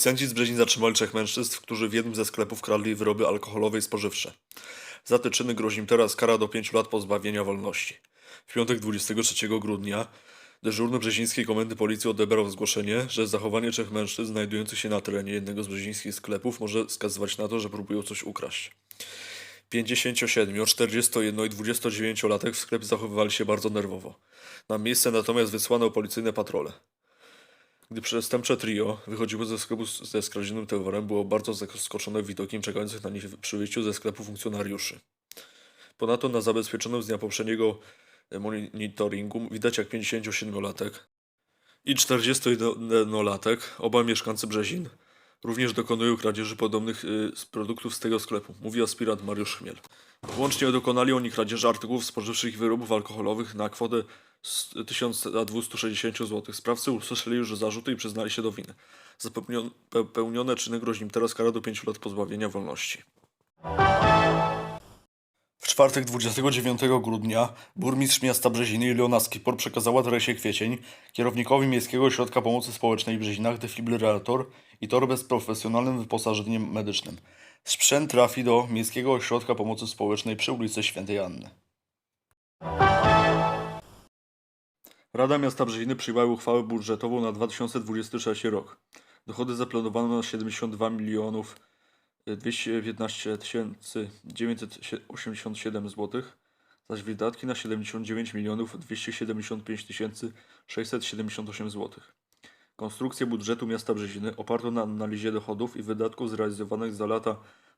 Policjanci z Brzezin zatrzymali trzech mężczyzn, którzy w jednym ze sklepów kradli wyroby alkoholowe i spożywcze. Za te czyny grozi im teraz kara do 5 lat pozbawienia wolności. W piątek 23 grudnia dyżurny brzezińskiej komendy policji odebrał zgłoszenie, że zachowanie trzech mężczyzn znajdujących się na terenie jednego z brzezińskich sklepów może wskazywać na to, że próbują coś ukraść. 57, 41 i 29 latek w sklepie zachowywali się bardzo nerwowo. Na miejsce natomiast wysłano policyjne patrole. Gdy przestępcze trio wychodziło ze sklepu ze skradzionym towarem, było bardzo zaskoczone widokiem czekających na nich przy wyjściu ze sklepu funkcjonariuszy. Ponadto na zabezpieczonym z dnia poprzedniego e, monitoringu widać jak 57-latek i 41-latek, oba mieszkańcy Brzezin, również dokonują kradzieży podobnych y, z produktów z tego sklepu, mówi aspirant Mariusz Chmiel. Łącznie dokonali oni kradzieży artykułów spożywczych i wyrobów alkoholowych na kwotę z 1260 zł. Sprawcy usłyszeli już zarzuty i przyznali się do winy. Za czyny grozi im teraz kara do 5 lat pozbawienia wolności. Czwartek 29 grudnia burmistrz miasta Brzeziny Ilona Skipor przekazała Teresie Kwiecień, kierownikowi Miejskiego Ośrodka Pomocy Społecznej w Brzezinach, defibrylator i torbę z profesjonalnym wyposażeniem medycznym. Sprzęt trafi do Miejskiego Ośrodka Pomocy Społecznej przy ulicy Świętej Anny. Rada Miasta Brzeziny przyjęła uchwałę budżetową na 2023 rok. Dochody zaplanowano na 72 milionów 215 987 zł, zaś wydatki na 79 milionów 275 678 zł. Konstrukcję budżetu miasta Brzeziny oparto na analizie dochodów i wydatków zrealizowanych za lata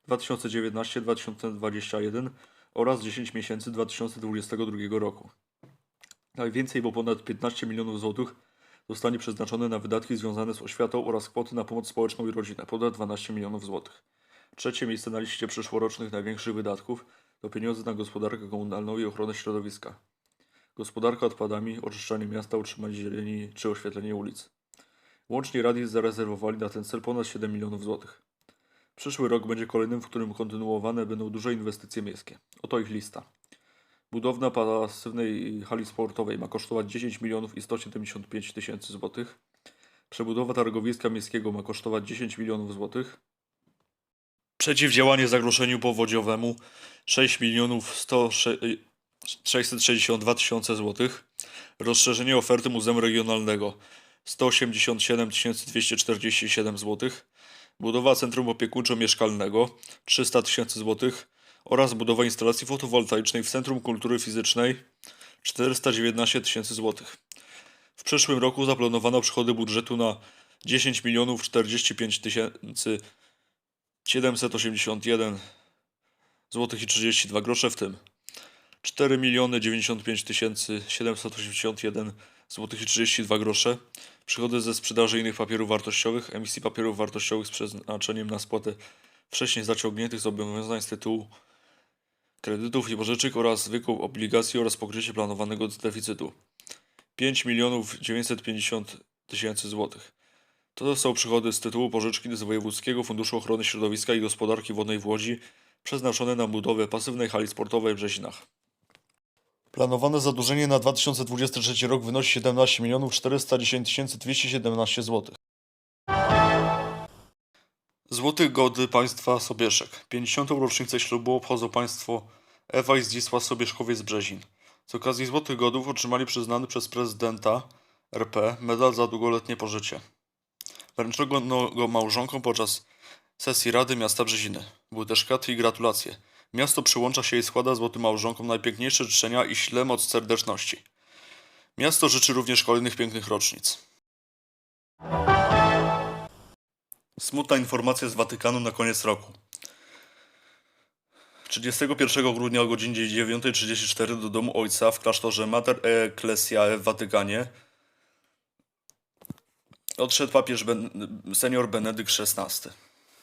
2019-2021 oraz 10 miesięcy 2022 roku. Najwięcej, bo ponad 15 milionów złotych zostanie przeznaczone na wydatki związane z oświatą oraz kwoty na pomoc społeczną i rodzinę, ponad 12 milionów złotych. Trzecie miejsce na liście przyszłorocznych największych wydatków to pieniądze na gospodarkę komunalną i ochronę środowiska. Gospodarka odpadami, oczyszczanie miasta, utrzymanie zieleni czy oświetlenie ulic. Łącznie radni zarezerwowali na ten cel ponad 7 milionów złotych. Przyszły rok będzie kolejnym, w którym kontynuowane będą duże inwestycje miejskie. Oto ich lista. Budowna pasywnej hali sportowej ma kosztować 10 milionów i 175 tysięcy złotych. Przebudowa targowiska miejskiego ma kosztować 10 milionów złotych. Przeciwdziałanie zagrożeniu powodziowemu 6 milionów 100 662 tysiące złotych. Rozszerzenie oferty Muzeum Regionalnego 187 247 złotych. Budowa Centrum Opiekuńczo-Mieszkalnego 300 tysięcy złotych oraz budowa instalacji fotowoltaicznej w Centrum Kultury Fizycznej 419 tysięcy złotych. W przyszłym roku zaplanowano przychody budżetu na 10 milionów 45 tysięcy 781 złotych i 32 grosze, w tym 4 miliony 95 tysięcy 781 złotych i 32 grosze. Przychody ze sprzedaży innych papierów wartościowych, emisji papierów wartościowych z przeznaczeniem na spłatę wcześniej zaciągniętych zobowiązań z tytułu kredytów i pożyczek oraz wykup obligacji oraz pokrycie planowanego deficytu. 5 milionów 950 tysięcy złotych. To są przychody z tytułu pożyczki z Wojewódzkiego Funduszu Ochrony Środowiska i Gospodarki Wodnej w Łodzi przeznaczone na budowę pasywnej hali sportowej w Brzezinach. Planowane zadłużenie na 2023 rok wynosi 17 milionów 410 217 zł. Złotych Gody Państwa Sobieszek. 50. rocznicę ślubu obchodzą Państwo Ewa i Zdzisław Sobieszkowie z Brzezin. Z okazji Złotych Godów otrzymali przyznany przez prezydenta RP medal za długoletnie pożycie. Wręczono go małżonkom podczas sesji Rady Miasta Brzeziny. Były też kwiaty i gratulacje. Miasto przyłącza się i składa złotym małżonkom najpiękniejsze życzenia i śle moc serdeczności. Miasto życzy również kolejnych pięknych rocznic. Smutna informacja z Watykanu na koniec roku. 31 grudnia o godzinie 9.34 do domu ojca w klasztorze Mater Ecclesiae w Watykanie odszedł papież ben, senior Benedykt XVI.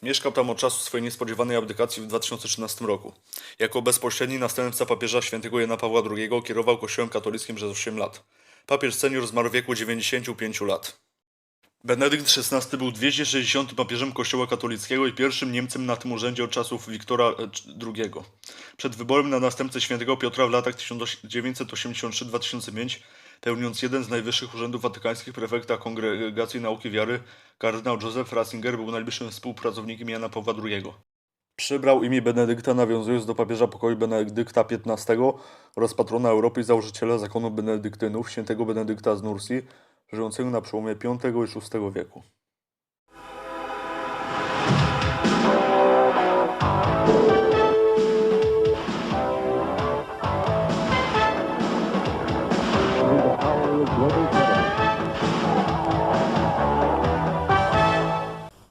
Mieszkał tam od czasu swojej niespodziewanej abdykacji w 2013 roku. Jako bezpośredni następca papieża świętego Jana Pawła II kierował kościołem katolickim przez 8 lat. Papież senior zmarł w wieku 95 lat. Benedykt XVI był 260 papieżem Kościoła katolickiego i pierwszym Niemcem na tym urzędzie od czasów Wiktora e, II. Przed wyborem na następcę świętego Piotra w latach 1983-2005 Pełniąc jeden z najwyższych urzędów watykańskich prefekta Kongregacji Nauki Wiary, kardynał Józef Ratzinger był najbliższym współpracownikiem Jana Pawła II. Przybrał imię Benedykta nawiązując do papieża pokoju Benedykta XV oraz patrona Europy i założyciela zakonu benedyktynów, świętego Benedykta z Nursi, żyjącego na przełomie V i VI wieku.